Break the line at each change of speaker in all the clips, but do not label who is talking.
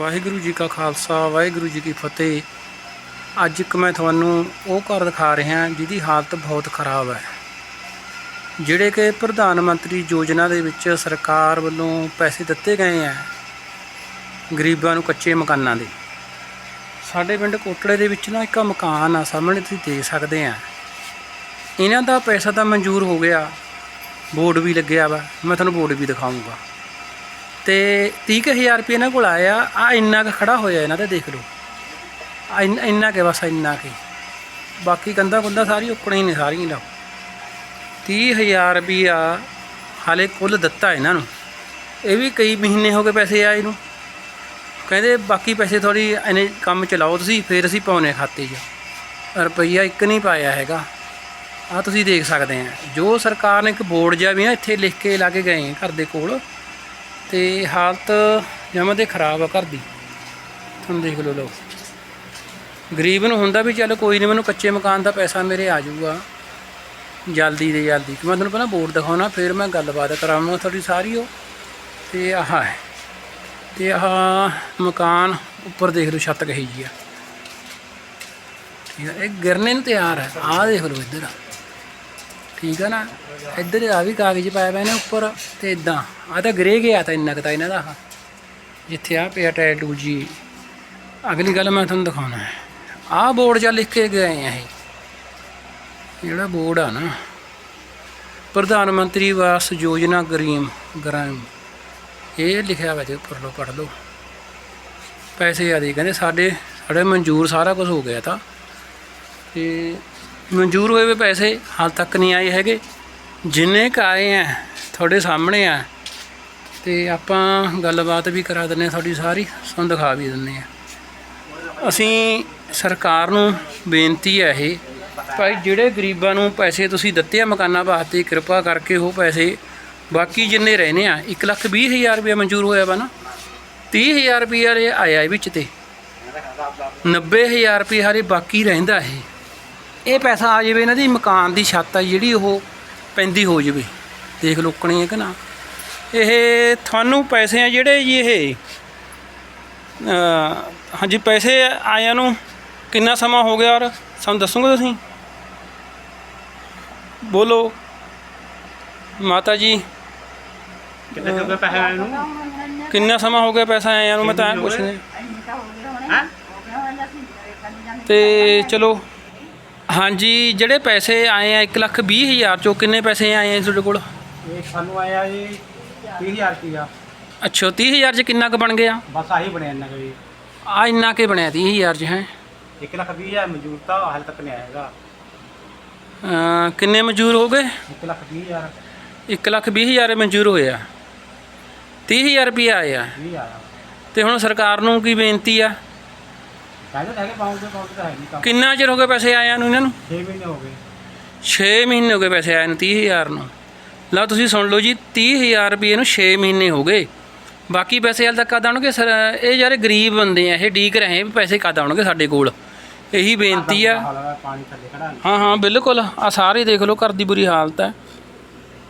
ਵਾਹਿਗੁਰੂ ਜੀ ਕਾ ਖਾਲਸਾ, ਵਾਹਿਗੁਰੂ ਜੀ ਕੀ ਫਤਿਹ। ਅੱਜ ਇੱਕ ਮੈਂ ਤੁਹਾਨੂੰ ਉਹ ਘਰ ਦਿਖਾ ਰਿਹਾ, ਜਿਹਦੀ ਹਾਲਤ ਬਹੁਤ ਖਰਾਬ ਹੈ। ਜਿਹੜੇ ਕਿ ਪ੍ਰਧਾਨ ਮੰਤਰੀ ਯੋਜਨਾ ਦੇ ਵਿੱਚ ਸਰਕਾਰ ਵੱਲੋਂ ਪੈਸੇ ਦਿੱਤੇ ਗਏ ਆ ਗਰੀਬਾਂ ਨੂੰ ਕੱਚੇ ਮਕਾਨਾਂ ਦੇ। ਸਾਡੇ ਪਿੰਡ ਕੋਟੜੇ ਦੇ ਵਿੱਚ ਨਾ ਇੱਕ ਮਕਾਨ ਆ, ਸਾਹਮਣੇ ਤੁਸੀਂ ਦੇਖ ਸਕਦੇ ਆ। ਇਹਨਾਂ ਦਾ ਪੈਸਾ ਤਾਂ ਮਨਜ਼ੂਰ ਹੋ ਗਿਆ। ਬੋਰਡ ਵੀ ਲੱਗਿਆ ਵਾ, ਮੈਂ ਤੁਹਾਨੂੰ ਬੋਰਡ ਵੀ ਦਿਖਾਉਂਗਾ ਤੇ 30000 ਰੁਪਏ ਇਹਨਾਂ ਕੋਲ ਆਇਆ। ਆ ਇੰਨਾ ਕੁ ਖੜਾ ਹੋਇਆ ਇਹਨਾਂ ਤੇ, ਦੇਖ ਲਓ। ਆ ਇੰਨਾ ਕੇ ਬਸ, ਇੰਨਾ ਕੇ ਬਾਕੀ ਕੰਦਾ ਕੁੰਦਾ ਸਾਰੀ ਉੱਕਣਾ ਹੀ ਨੇ ਸਾਰੀਆਂ ਲਓ 30000 ਰੁਪਿਆ ਹਾਲੇ ਕੁੱਲ ਦਿੱਤਾ ਇਹਨਾਂ ਨੂੰ। ਇਹ ਵੀ ਕਈ ਮਹੀਨੇ ਹੋ ਗਏ ਪੈਸੇ ਆਏ ਨੂੰ। ਕਹਿੰਦੇ ਬਾਕੀ ਪੈਸੇ ਥੋੜੀ ਇਹਨੇ ਕੰਮ ਚਲਾਓ ਤੁਸੀਂ, ਫਿਰ ਅਸੀਂ ਪਾਉਨੇ ਖਾਤੇ 'ਚ। ਰੁਪਈਆ ਇੱਕ ਨਹੀਂ ਪਾਇਆ ਹੈਗਾ। ਆ ਤੁਸੀਂ ਦੇਖ ਸਕਦੇ ਆ। ਜੋ ਸਰਕਾਰ ਨੇ ਇੱਕ ਬੋਰਡ ਜਿਹਾ ਵੀ ਨਾ ਇੱਥੇ ਲਿਖ ਕੇ ਲਾ ਕੇ ਗਏ ਘਰ ਦੇ ਕੋਲ। ਤੇ ਹਾਲਤ ਜਮਾਂ ਤੇ ਖਰਾਬ ਆ ਘਰ ਦੀ। ਤੁਹਾਨੂੰ ਦੇਖ ਲਓ ਲੋ ਗਰੀਬ ਨੂੰ ਹੁੰਦਾ ਵੀ ਚੱਲ ਕੋਈ ਨਹੀਂ ਮੈਨੂੰ ਕੱਚੇ ਮਕਾਨ ਦਾ ਪੈਸਾ ਮੇਰੇ ਆ ਜਾਊਗਾ। ਜਲਦੀ ਦੇ ਜਲਦੀ। ਕਿ ਮੈਂ ਤੁਹਾਨੂੰ ਪਹਿਲਾਂ ਬੋਰਡ ਦਿਖਾਉਣਾ, ਫਿਰ ਮੈਂ ਗੱਲਬਾਤ ਕਰਾਵਾਂਗਾ ਤੁਹਾਡੀ ਸਾਰੀ ਉਹ। ਤੇ ਆਹ ਹੈ। ਤੇ ਆਹ ਮਕਾਨ ਉੱਪਰ ਦੇਖ ਲਓ ਛੱਤ ਕਹੀ ਜੀ ਆ। ਠੀਕ ਹੈ ਇਹ ਗਿਰਨੇ ਨੂੰ ਤਿਆਰ ਹੈ ਆਹ ਦੇਖ ਲਓ ਇੱਧਰ। ਠੀਕ ਆ ਨਾ? ਇੱਧਰ ਆ ਵੀ ਕਾਗਜ਼ ਪਾਇਆ ਹੋਇਆ ਨੇ ਉੱਪਰ ਤੇ ਇਦਾਂ। ਆ ਤਾਂ ਗਰੇ ਗਿਆ ਤਾਂ ਇੰਨਾ ਕੁ ਤਾਂ ਇਹਨਾਂ ਦਾ ਆਹ। ਜਿੱਥੇ ਆ ਪਿਆ ਟੈਟੂ ਜੀ। ਅਗਲੀ ਗੱਲ ਮੈਂ ਤੁਹਾਨੂੰ ਦਿਖਾਉਣਾ ਹੈ। ਆਹ ਬੋਰਡ ਜਾਂ ਲਿਖ ਕੇ ਗਏ ਆ ਇਹ। ਜਿਹੜਾ ਬੋਰਡ ਆ ਨਾ? ਪ੍ਰਧਾਨ ਮੰਤਰੀ ਆਵਾਸ ਯੋਜਨਾ ਗਰੀਮ ਗ੍ਰਾਮ। ਇਹ ਲਿਖਿਆ ਹੋਇਆ ਤੇ ਉੱਪਰ ਲੋ ਪੜ੍ਹ ਲਓ। ਪੈਸੇ ਆਦੇ ਕਹਿੰਦੇ ਸਾਡੇ ਸਾਡੇ ਮਨਜ਼ੂਰ ਸਾਰਾ ਕੁਝ ਹੋ ਗਿਆ ਤਾਂ। ਤੇ ਮਨਜ਼ੂਰ ਹੋਏ ਵੇ ਪੈਸੇ ਹਾਲ ਤੱਕ ਨਹੀਂ ਆਏ ਹੈਗੇ। ਜਿੰਨੇ ਕ ਆਏ ਆ, ਤੁਹਾਡੇ ਸਾਹਮਣੇ ਆ, ਤੇ ਆਪਾਂ ਗੱਲਬਾਤ ਵੀ ਕਰਾ ਦਿੰਨੇ ਆ ਤੁਹਾਡੀ ਸਾਰੀ, ਤੁਹਾਨੂੰ ਦਿਖਾ ਵੀ ਦਿੰਨੇ ਆ ਅਸੀਂ ਸਰਕਾਰ ਨੂੰ ਬੇਨਤੀ ਹੈ ਇਹ, ਭਾਈ ਜਿਹੜੇ ਗਰੀਬਾਂ ਨੂੰ ਪੈਸੇ ਤੁਸੀਂ ਦਿੱਤੇ ਆ ਮਕਾਨਾਂ ਵਾਸਤੇ, ਕਿਰਪਾ ਕਰਕੇ ਉਹ ਪੈਸੇ, ਬਾਕੀ ਜਿੰਨੇ ਰਹਿਨੇ ਆ 1 ਲੱਖ ਵੀਹ ਹਜ਼ਾਰ ਰੁਪਏ ਮਨਜ਼ੂਰ ਹੋਇਆ ਵਾ ਨਾ 30000 ਰੁਪਏ ਹਰੇ ਆਇਆ ਇਹ ਵਿੱਚ ਤੇ 90000 ਰੁਪਏ ਹਰੇ ਬਾਕੀ ਰਹਿੰਦਾ ਇਹ। ਇਹ ਪੈਸਾ ਆ ਜਾਵੇ ਇਹਨਾਂ ਦੀ ਮਕਾਨ ਦੀ ਛੱਤ ਆ ਜਿਹੜੀ ਉਹ ਪੈਂਦੀ ਹੋ ਜਾਵੇ। ਦੇਖ ਲੋਕਣੀ ਹੈ ਕਿ ਨਾ। ਇਹ ਤੁਹਾਨੂੰ ਪੈਸੇ ਆ ਜਿਹੜੇ ਜੀ ਇਹ ਹਾਂਜੀ ਪੈਸੇ ਆਇਆਂ ਨੂੰ ਕਿੰਨਾ ਸਮਾਂ ਹੋ ਗਿਆ ਔਰ ਸਾਨੂੰ ਦੱਸੋਗੇ ਤੁਸੀਂ? ਬੋਲੋ। ਮਾਤਾ ਜੀ।
ਕਿੰਨੇ ਚੁੱਕੇ ਪੈਸੇ ਆਏ ਨੂੰ?
ਕਿੰਨਾ ਸਮਾਂ ਹੋ ਗਿਆ ਪੈਸਾ ਆਇਆਂ ਨੂੰ? ਮੈਂ ਤਾਂ ਐਂ ਪੁੱਛਣਾ
ਹੈ?
ਤੇ ਚਲੋ। ਹਾਂਜੀ ਜਿਹੜੇ ਪੈਸੇ ਆਏ ਆ 1 ਲੱਖ ਵੀਹ ਹਜ਼ਾਰ ਚੋਂ ਕਿੰਨੇ ਪੈਸੇ ਆਏ ਆ ਤੁਹਾਡੇ ਕੋਲ?
ਇਹ ਸਾਨੂੰ ਆਇਆ ਜੀ 30000 ਰੁਪਇਆ।
ਅੱਛਾ 30000 ਚ ਕਿੰਨਾ ਕੁ ਬਣ ਗਿਆ?
ਬਸ ਆਹੀ ਬਣਿਆ ਇਹਨਾਂ ਕੋਈ
ਆ ਇੰਨਾ ਕੇ ਬਣਿਆ 30000 ਚ ਹੈ?
1 ਲੱਖ 20 ਹਜ਼ਾਰ ਮਨਜ਼ੂਰ ਤਾਂ ਹਾਲ ਤੱਕ ਨਹੀਂ ਆਏਗਾ
ਕਿੰਨੇ ਮਨਜ਼ੂਰ ਹੋ ਗਏ?
1 ਲੱਖ 20 ਹਜ਼ਾਰ।
1 ਲੱਖ ਵੀਹ ਹਜ਼ਾਰ ਮਨਜ਼ੂਰ ਹੋਇਆ 30000 ਰੁਪਏ ਆਇਆ
20 ਆਇਆ
ਤੇ ਹੁਣ ਸਰਕਾਰ ਨੂੰ ਕੀ ਬੇਨਤੀ ਆ?
ਕਹਿੰਦੇ ਤਾਂ ਹੈਗੇ ਪਾਉਂਦੇ ਪਾਉਂਦੇ ਤਾਂ ਹੈ ਨਹੀਂ ਕੰਮ।
ਕਿੰਨਾ ਚਿਰ ਹੋ ਗਿਆ ਪੈਸੇ ਆਇਆਂ ਨੂੰ ਇਹਨਾਂ ਨੂੰ?
6 ਮਹੀਨੇ ਹੋ ਗਏ।
6 ਮਹੀਨੇ ਹੋ ਗਏ ਪੈਸੇ ਆਏ ਨੂੰ 30000 ਨੂੰ। ਲਓ ਤੁਸੀਂ ਸੁਣ ਲਓ ਜੀ 30000 ਰੁਪਏ ਨੂੰ 6 ਮਹੀਨੇ ਹੋ ਗਏ। ਬਾਕੀ ਪੈਸੇ ਹਾਲ ਤੱਕ ਕਦ ਆਉਣਗੇ? ਸਰ ਇਹ ਯਾਰ ਗਰੀਬ ਬੰਦੇ ਆ ਇਹ ਡੀਕ ਰਹੇ ਵੀ ਪੈਸੇ ਕਦ ਆਉਣਗੇ ਸਾਡੇ ਕੋਲ। ਇਹੀ ਬੇਨਤੀ ਆ।
ਹੈ, ਪਾਣੀ ਥੱਲੇ ਖੜਾ ਨਹੀਂ
ਹਾਂ ਹਾਂ ਬਿਲਕੁਲ। ਆ ਸਾਰੇ ਦੇਖ ਲਓ ਘਰ ਦੀ ਬੁਰੀ ਹਾਲਤ ਹੈ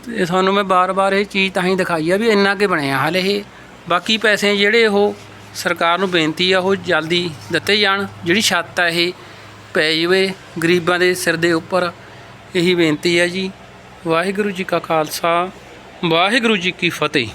ਤੇ ਤੁਹਾਨੂੰ ਮੈਂ ਬਾਰ-ਬਾਰ ਇਹ ਚੀਜ਼ ਤਾਂ ਹੀ ਦਿਖਾਈ ਆ ਵੀ ਇੰਨਾ ਕੇ ਬਣਿਆ ਹਾਲ ਇਹ। ਬਾਕੀ ਪੈਸੇ ਜਿਹੜੇ ਉਹ ਸਰਕਾਰ ਨੂੰ ਬੇਨਤੀ ਆ ਉਹ ਜਲਦੀ ਦਿੱਤੇ ਜਾਣ। ਜਿਹੜੀ ਛੱਤ ਆ ਇਹ ਪੈ ਜਾਵੇ, ਗਰੀਬਾਂ ਦੇ ਸਿਰ ਦੇ ਉੱਪਰ। ਇਹੀ ਬੇਨਤੀ ਹੈ ਜੀ। ਵਾਹਿਗੁਰੂ ਜੀ ਕਾ ਖਾਲਸਾ, ਵਾਹਿਗੁਰੂ ਜੀ ਕੀ ਫਤਿਹ।